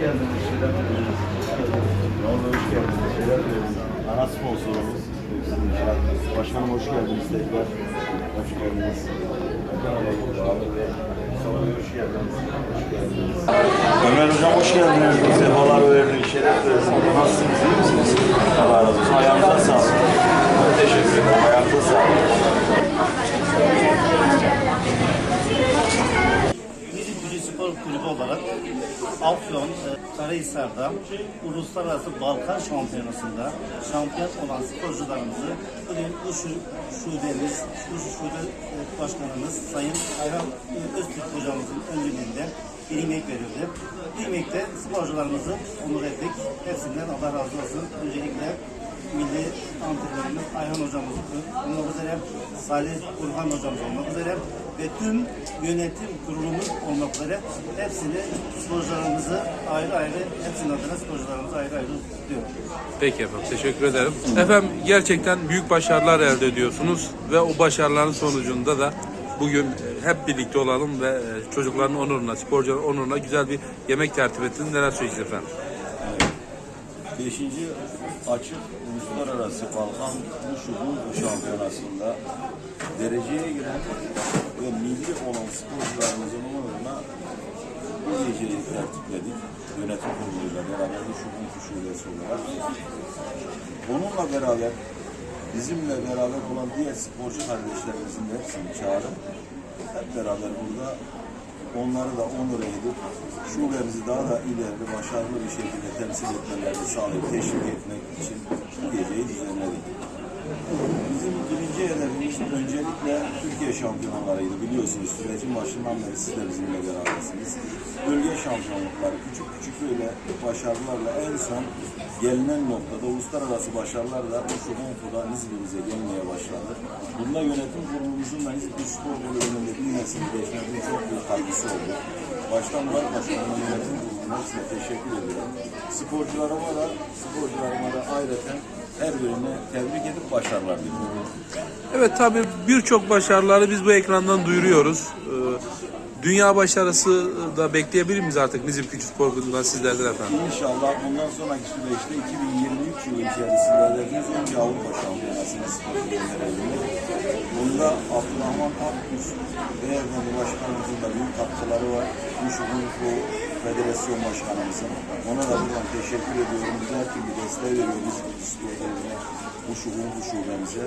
geldiniz. Şeyler Ne oldu hoş geldiniz. Şeyler Ana sponsorumuz. Başkanım hoş geldiniz tekrar. Hoş geldiniz. Ömer Hocam hoş geldiniz. Sefalar verdik. Şeref verdiniz. Nasılsınız? iyi misiniz? Allah razı olsun. Ayağınıza sağlık. Teşekkür ederim. Ayağınıza sağlık. Bizim Gücü Spor Kulübü olarak Afyon, e, Karahisar'da Uluslararası Balkan Şampiyonası'nda şampiyon olan sporcularımızı bugün bu şu, şubemiz, bu şube e, başkanımız Sayın Ayhan e, Öztürk hocamızın öncülüğünde bir yemek verildi. Bu yemekte sporcularımızı onur ettik. Hepsinden Allah razı olsun. Öncelikle milli antrenörümüz Ayhan hocamız olmak üzere, Salih Burhan hocamız olmak üzere ve tüm yönetim kurulumuz olmak üzere hepsini sporcularımızı ayrı ayrı, hepsinin adına sporcularımızı ayrı ayrı kutluyorum. Peki efendim teşekkür ederim. Efendim gerçekten büyük başarılar elde ediyorsunuz ve o başarıların sonucunda da bugün hep birlikte olalım ve e, çocukların onuruna, sporcuların onuruna güzel bir yemek tertip ettiniz. Neler söyleyeceksiniz efendim? Beşinci açık uluslararası Balkan Wushu şampiyonasında dereceye giren ve milli olan sporcularımızın onuruna bu geceyi tertipledik. Yönetim kuruluyla beraber Wushu Bungu şubesi olarak. Onunla beraber bizimle beraber olan diğer sporcu kardeşlerimizin de hepsini çağırıp hep beraber burada onları da onur edip şubemizi daha da ileride başarılı bir şekilde temsil etmelerini sağlayıp teşvik etmek için bu geceyi düzenledik. Bizim birinci hedefimiz öncelikle Türkiye şampiyonalarıydı. Biliyorsunuz sürecin başından beri siz de bizimle berabersiniz. Bölge şampiyonlukları küçük küçük böyle başarılarla en son gelinen noktada uluslararası başarılarla şu Honfu'da Nizip'imize gelmeye başladı. Bunda yönetim kurulumuzun da Nizip Spor Bölümünde bilmesini geçmediği çok büyük katkısı oldu. Baştan Murat Başkanı'nın yönetim kuruluna hepsine teşekkür ediyorum. Sporcularıma da, sporcularıma da ayrıca her birine tebrik edip başarılar diliyorum. Evet tabii birçok başarıları biz bu ekrandan duyuruyoruz. Dünya başarısı da bekleyebilir miyiz artık Nizip Küçük Kulübü'nden sizlerden efendim? İnşallah bundan sonraki süreçte 2023 yılı içerisinde hedefimiz önce Avrupa Şampiyonası'nı sporcuların elinde. Bunda Abdurrahman Akkuş Beyefendi Başkanımızın da büyük katkıları var. Şu bu federasyon başkanımızın. Ona da buradan teşekkür ediyorum. Güzel ki bir desteği veriyor biz sporcularına. Bu şu bu şubemize.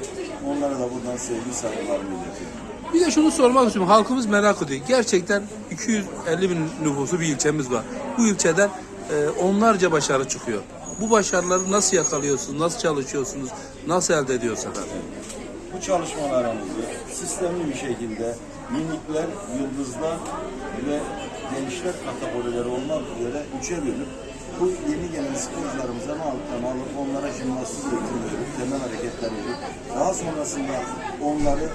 Onlara da buradan sevgi saygılarımı iletiyorum. Bir de şunu sormak istiyorum. Halkımız merak ediyor. Gerçekten 250 bin nüfusu bir ilçemiz var. Bu ilçeden e, onlarca başarı çıkıyor. Bu başarıları nasıl yakalıyorsunuz? Nasıl çalışıyorsunuz? Nasıl elde ediyorsunuz bu çalışmalarımızı sistemli bir şekilde minikler, yıldızlar ve gençler kategorileri olmak üzere üçe bölüp bu yeni gelen sporcularımızdan alttan alıp onlara jimnastik eğitim temel hareketler daha sonrasında onları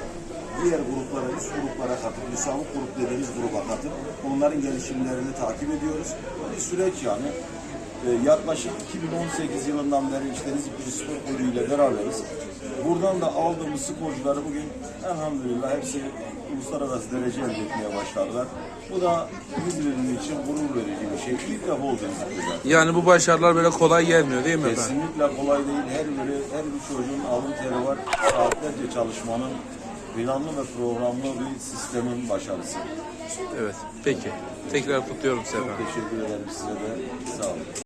diğer gruplara, üst gruplara katıp, lisanlık grup dediğimiz gruba katıp onların gelişimlerini takip ediyoruz. Bir süreç yani. Ee, yaklaşık 2018 yılından beri işte Nizipli Spor Kulübü ile beraberiz. Buradan da aldığımız sporcuları bugün elhamdülillah hepsi uluslararası derece elde etmeye başladılar. Bu da İzmir'in için gurur verici bir şey. İlk defa oldu Nizipli'de. Yani bu başarılar böyle kolay gelmiyor değil mi efendim? Kesinlikle kolay değil. Her biri, her bir çocuğun alın teri var. Saatlerce çalışmanın planlı ve programlı bir sistemin başarısı. Evet. Peki. Tekrar kutluyorum sizi efendim. Teşekkür ederim size de. Sağ olun.